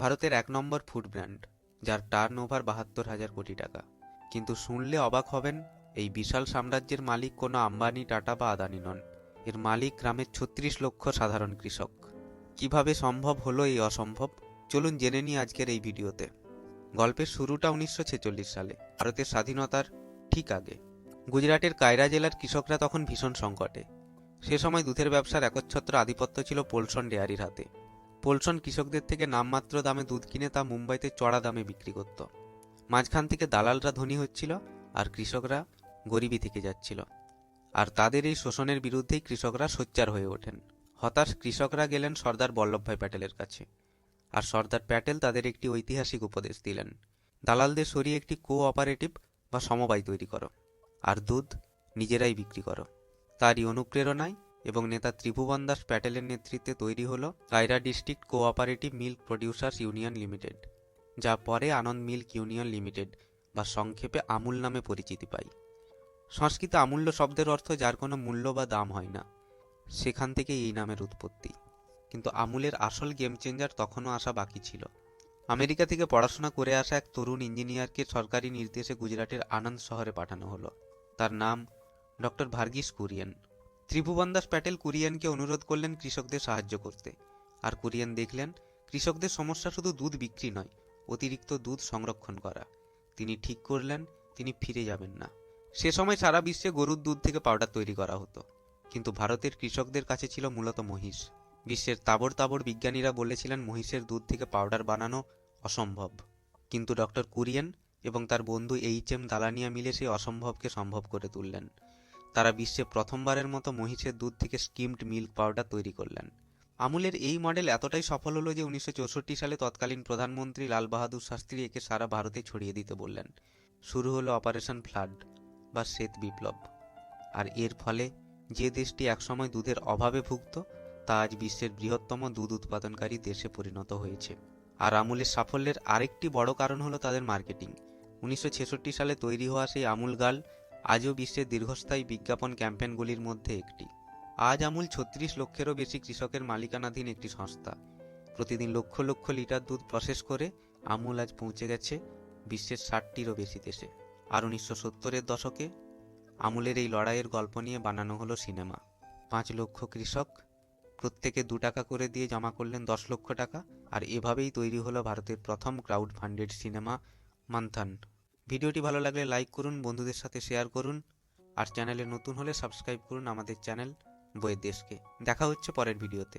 ভারতের এক নম্বর ফুড ব্র্যান্ড, যার টার্ন ওভার বাহাত্তর হাজার কোটি টাকা। কিন্তু শুনলে অবাক হবেন, এই বিশাল সাম্রাজ্যের মালিক কোনো আম্বানি, টাটা বা আদানি নন। এর মালিক গ্রামের ছত্রিশ লক্ষ সাধারণ কৃষক। কীভাবে সম্ভব হলো এই অসম্ভব? চলুন জেনে নিই আজকের এই ভিডিওতে। গল্পের শুরুটা উনিশশো ছেচল্লিশ সালে, ভারতের স্বাধীনতার ঠিক আগে। গুজরাটের কায়রা জেলার কৃষকরা তখন ভীষণ সংকটে। সে সময় দুধের ব্যবসার একচ্ছত্র আধিপত্য ছিল পোলসন ডেয়ারির হাতে। পোলসন কৃষকদের থেকে নামমাত্র দামে দুধ কিনে তা মুম্বাইতে চড়া দামে বিক্রি করত। মাঝখান থেকে দালালরা ধনী হচ্ছিল আর কৃষকরা গরিবি থেকে যাচ্ছিল। আর তাদের এই শোষণের বিরুদ্ধেই কৃষকরা সোচ্চার হয়ে ওঠেন। হতাশ কৃষকরা গেলেন সর্দার বল্লভভাই প্যাটেলের কাছে। আর সর্দার প্যাটেল তাদের একটি ঐতিহাসিক উপদেশ দিলেন। দালালদের সরিয়ে একটি কো অপারেটিভ বা সমবায় তৈরি করো। আর দুধ নিজেরাই বিক্রি করো। তারই অনুপ্রেরণায় এবং নেতা ত্রিভুবন দাস প্যাটেলের নেতৃত্বে তৈরি হল Kaira district cooperative milk producers union limited, যা পরে আনন্দ মিল্ক ইউনিয়ন লিমিটেড বা সংক্ষেপে আমূল নামে পরিচিতি পায়। সংস্কৃত আমূল্য শব্দের অর্থ যার কোনো মূল্য বা দাম হয় না। সেখান থেকে এই নামের উৎপত্তি। কিন্তু আমূলের আসল গেম চেঞ্জার তখনও আসা বাকি ছিল। আমেরিকা থেকে পড়াশোনা করে আসা এক তরুণ ইঞ্জিনিয়ারকে সরকারি নির্দেশে গুজরাটের আনন্দ শহরে পাঠানো হলো। তার নাম ডক্টর ভার্গিস কুরিয়ান। ত্রিভুবন দাস প্যাটেল কুরিয়ানকে অনুরোধ করলেন কৃষকদের সাহায্য করতে। আর কুরিয়ান দেখলেন, কৃষকদের সমস্যা শুধু দুধ বিক্রি নয়, অতিরিক্ত দুধ সংরক্ষণ করা। তিনি ঠিক করলেন, তিনি ফিরে যাবেন না। সে সময় সারা বিশ্বে গরুর দুধ থেকে পাউডার তৈরি করা হতো। কিন্তু ভারতের কৃষকদের কাছে ছিল মূলত মহিষ। বিশ্বের তাবড় তাবড় বিজ্ঞানীরা বলেছিলেন, মহিষের দুধ থেকে পাউডার বানানো অসম্ভব। কিন্তু ডক্টর কুরিয়ান এবং তার বন্ধু এইচ এম দালানিয়া মিলে সেই অসম্ভবকে সম্ভব করে তুললেন। তারা বিশ্বে প্রথমবারের মতো মহিষের দুধ থেকে স্কিমড মিল্ক পাউডার তৈরি করলেন। আমুলের এই মডেল এতটাই সফল হলো যে উনিশশো চৌষট্টি সালে তৎকালীন প্রধানমন্ত্রী লাল বাহাদুর শাস্ত্রী একে সারা ভারতে ছড়িয়ে দিতে বললেন। শুরু হলো অপারেশন ফ্লাড বা শ্বেত বিপ্লব। আর এর ফলে যে দেশটি একসময় দুধের অভাবে ভুগত, তা আজ বিশ্বের বৃহত্তম দুধ উৎপাদনকারী দেশে পরিণত হয়েছে। আর আমুলের সাফল্যের আরেকটি বড় কারণ হলো তাদের মার্কেটিং। উনিশশো ছেষট্টি সালে তৈরি হওয়া সেই আমুল গাল আজও বিশ্বের দীর্ঘস্থায়ী বিজ্ঞাপন ক্যাম্পেনগুলির মধ্যে একটি। আজ আমুল ছত্রিশ লক্ষেরও বেশি কৃষকের মালিকানাধীন একটি সংস্থা। প্রতিদিন লক্ষ লক্ষ লিটার দুধ প্রসেস করে আমুল আজ পৌঁছে গেছে বিশ্বের ষাটটিরও বেশি দেশে। আর উনিশশো সত্তরের দশকে আমুলের এই লড়াইয়ের গল্প নিয়ে বানানো হলো সিনেমা। পাঁচ লক্ষ কৃষক প্রত্যেকে দু টাকা করে দিয়ে জমা করলেন দশ লক্ষ টাকা, আর এভাবেই তৈরি হলো ভারতের প্রথম ক্রাউড ফান্ডেড সিনেমা মান্থান। ভিডিওটি ভালো লাগলে লাইক করুন, বন্ধুদের সাথে শেয়ার করুন, আর চ্যানেলে নতুন হলে সাবস্ক্রাইব করুন আমাদের চ্যানেল বইয়ের দেশকে। দেখা হচ্ছে পরের ভিডিওতে।